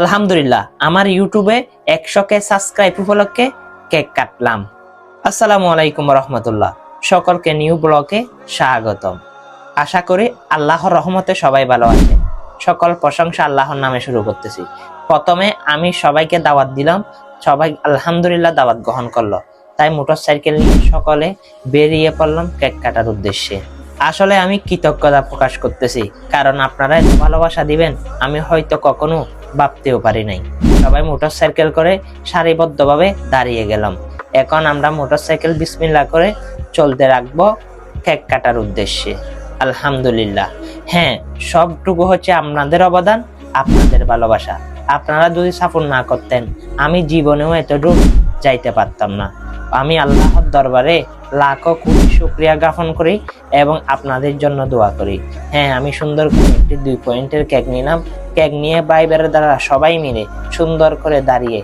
আলহামদুলিল্লাহ, আমার ইউটিউবে একশো কে সাবস্ক্রাইব উপলক্ষে কেক কাটলাম। আসসালামু আলাইকুম রহমতুল্লাহ, সকলকে নিউ ব্লগে স্বাগতম। আশা করি আল্লাহর রহমতে সবাই ভালো আছে। সকল প্রশংসা আল্লাহর নামে শুরু করতেছি। প্রথমে আমি সবাইকে দাওয়াত দিলাম, সবাই আলহামদুলিল্লাহ দাওয়াত গ্রহণ করল। তাই মোটর সাইকেল নিয়ে সকলে বেরিয়ে পড়লাম কেক কাটার উদ্দেশ্যে। আসলে আমি কৃতজ্ঞতা প্রকাশ করতেছি, কারণ আপনারা ভালোবাসা দিবেন, আমি হয়তো কখনো ভাবতেও পারি নাই। সবাই মোটর সাইকেল করে সারিবদ্ধভাবে দাঁড়িয়ে গেলাম। এখন আমরা মোটরসাইকেল বিসমিল্লা করে চলতে রাখব কেক কাটার উদ্দেশ্যে। আলহামদুলিল্লাহ। হ্যাঁ সবটুকু হচ্ছে আপনাদের অবদান, আপনাদের ভালোবাসা। আপনারা যদি সাপোর্ট না করতেন, আমি জীবনেও এতটুকু যাইতে পারতাম না। আমি আল্লাহর দরবারে লাখো কোটি শুক্রিয়া জ্ঞাপন করি এবং আপনাদের জন্য দোয়া করি। হ্যাঁ আমি সুন্দর করে একটি দুই পয়েন্টের কেক নিলাম। কেক নিয়ে বাইবের দ্বারা সবাই মিলে সুন্দর করে দাঁড়িয়ে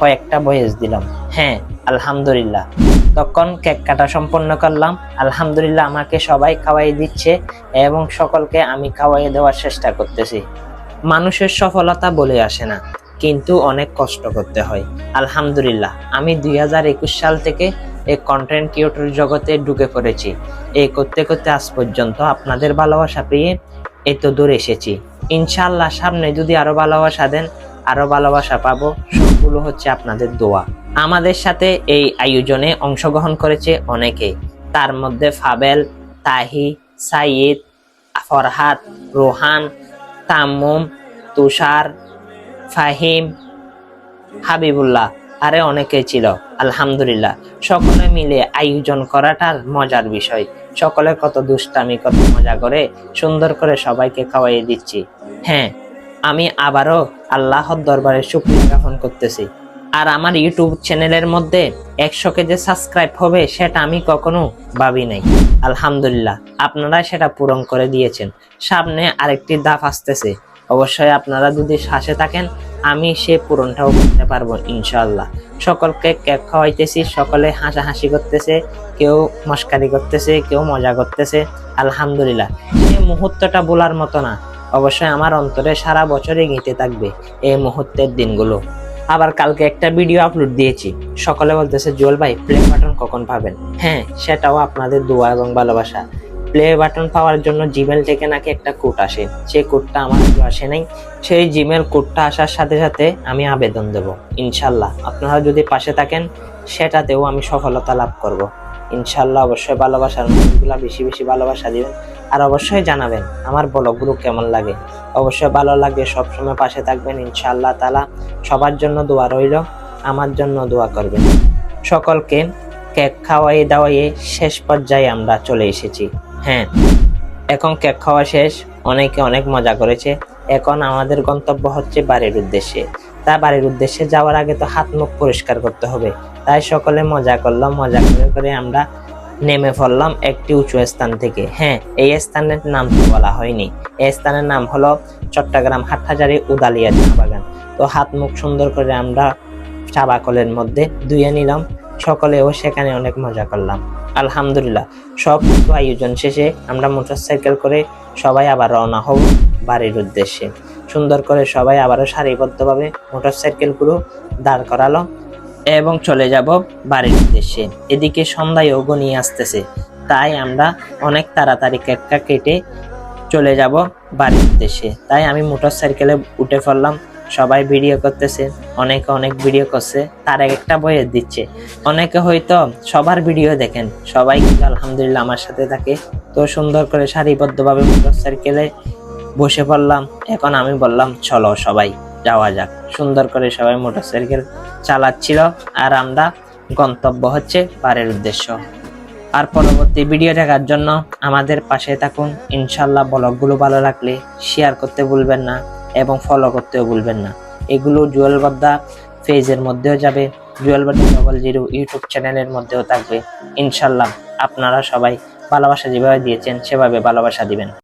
কয়েকটা বয়েস দিলাম। হ্যাঁ আলহামদুলিল্লাহ। তখন কেক কাটা সম্পন্ন করলাম। আলহামদুলিল্লাহ আমাকে সবাই খাওয়াই দিচ্ছে এবং সকলকে আমি খাওয়াই দেওয়ার চেষ্টা করতেছি। মানুষের সফলতা বলে আসে না। কিন্তু অনেক কষ্ট করতে হয়। আলহামদুলিল্লাহ, আমি দুই হাজার একুশ সাল থেকে এই কন্টেন্ট ক্রিয়েটর জগতে ঢুকে পড়েছি। এই করতে করতে আজ পর্যন্ত আপনাদের ভালোবাসা পেয়ে এত দূর এসেছি। ইনশাল্লাহ সামনে যদি আরও ভালোবাসা দেন আরও ভালোবাসা পাবো, সবগুলো হচ্ছে আপনাদের দোয়া। আমাদের সাথে এই আয়োজনে অংশগ্রহণ করেছে অনেকে। তার মধ্যে ফাবেল, তাহি সাইদ ফরহাদ, রোহান, তাম্মুম, তুষার ফাহিম, হাবিবুল্লাহ, আরে অনেকে ছিল, আলহামদুলিল্লাহ। সকলে মিলে আয়োজন করাটার মজার বিষয়। সকলে কত দুষ্টামি, কত মজা করে সুন্দর করে সবাইকে খাওয়াইয়ে দিচ্ছি। হ্যাঁ আমি আবারও আল্লাহর দরবারে শুক্রিয়া জ্ঞাপন করতেছি। আর আমার ইউটিউব চ্যানেলের মধ্যে একশো কে যে সাবস্ক্রাইব হবে, সেটা আমি কখনো ভাবি নাই। আলহামদুলিল্লাহ, আপনারা সেটা পূরণ করে দিয়েছেন। সামনে আরেকটি ধাপ আসতেছে। অবশ্যই আপনারা যদি শ্বাসে থাকেন, আমি সে পূরণটাও করতে পারব ইনশাল্লাহ সকলকে কেক খাওয়াইতেছি, সকলে হাসাহাসি করতেছে, কেউ মস্কারি করতেছে, কেউ মজা করতেছে, আলহামদুলিল্লাহ। এই মুহূর্তটা বলার মতো না। অবশ্যই আমার অন্তরে সারা বছরই গেঁথে থাকবে এই মুহূর্তের দিনগুলো। আবার কালকে একটা ভিডিও আপলোড দিয়েছি। সকলে বলতেছে, জুয়েল ভাই প্লে বাটন কখন পাবেন? হ্যাঁ সেটাও আপনাদের দোয়া এবং ভালোবাসা। প্লে বাটন পাওয়ার জন্য জিমেল থেকে নাকি একটা কোড আসে। সেই কোডটা আমার কাছে আসে নাই। সেই জিমেল কোডটা আসার সাথে সাথে আমি আবেদন দেব। ইনশাল্লাহ। আপনারা যদি পাশে থাকেন, সেটাতেও আমি সফলতা লাভ করব। ইনশাল্লাহ অবশ্যই ভালোবাসার মানুষগুলা বেশি বেশি ভালোবাসা দিবেন। আর অবশ্যই জানাবেন, আমার ব্লগগুলো কেমন লাগে। অবশ্যই ভালো লাগবে সবসময় পাশে থাকবেন। ইনশাআল্লাহ তালা সবার জন্য দোয়া রইল, আমার জন্য দোয়া করবেন। সকলকে কেক খাওয়াই দাওয়াইয়ে শেষ পর্যায়ে আমরা চলে এসেছি। হ্যাঁ এখন কেক খাওয়া শেষ, অনেকে অনেক মজা করেছে। এখন আমাদের গন্তব্য হচ্ছে বাড়ির উদ্দেশ্যে। তা বাড়ির উদ্দেশ্যে যাওয়ার আগে তো হাত মুখ পরিষ্কার করতে হবে। তাই সকলে মজা করলাম মজা করে করে আমরা নেমে পড়লাম একটি উঁচু স্থান থেকে। হ্যাঁ এই স্থানের নাম তো বলা হয়নি। এই স্থানের নাম হলো চট্টগ্রাম হাটহাজারি উদালিয়া চা বাগান। তো হাত মুখ সুন্দর করে আমরা চা বাকলের মধ্যে ধুয়ে নিলাম। সকলেও সেখানে অনেক মজা করলাম। আলহামদুলিল্লাহ, সব কিছু আয়োজন শেষে আমরা মোটরসাইকেল করে সবাই আবার রওনা হব বাড়ির উদ্দেশ্যে। সুন্দর করে সবাই আবারও সারিবদ্ধভাবে মোটরসাইকেলগুলো দাঁড় করালো এবং চলে যাব বাড়ির উদ্দেশ্যে। এদিকে সন্ধ্যায়ও গনিয়ে আসতেছে, তাই আমরা অনেক তাড়াতাড়ি কেকটা কেটে চলে যাব বাড়ির উদ্দেশ্যে। তাই আমি মোটর সাইকেলে উঠে পড়লাম সবাই ভিডিও করতেছে, অনেকে অনেক ভিডিও করছে, তার এক একটা বইয়ে দিচ্ছে। অনেকে হয়তো সবার ভিডিও দেখেন, সবাই কিন্তু আলহামদুলিল্লাহ আমার সাথে থাকে। তো সুন্দর করে সারিবদ্ধভাবে মোটর সাইকেলে বসে পড়লাম, এখন আমি বললাম, চলো সবাই যাওয়া যাক। সুন্দর করে সবাই মোটর সাইকেল চালাচ্ছিল, আর আমরা গন্তব্য হচ্ছে বাড়ির উদ্দেশ্য। আর পরবর্তী ভিডিও দেখার জন্য আমাদের পাশে থাকুন। ইনশাল্লাহ ব্লগগুলো ভালো লাগলে শেয়ার করতে ভুলবেন না। এবং ফলো করতেও ভুলবেন না। এগুলো জুয়েল বাদ্দা ফেজের মধ্যেও যাবে। Jewel Badda double zero YouTube চ্যানেলের মধ্যেও থাকবে। ইনশাল্লাহ আপনারা সবাই ভালোবাসা যেভাবে দিয়েছেন, সেভাবে ভালোবাসা দিবেন।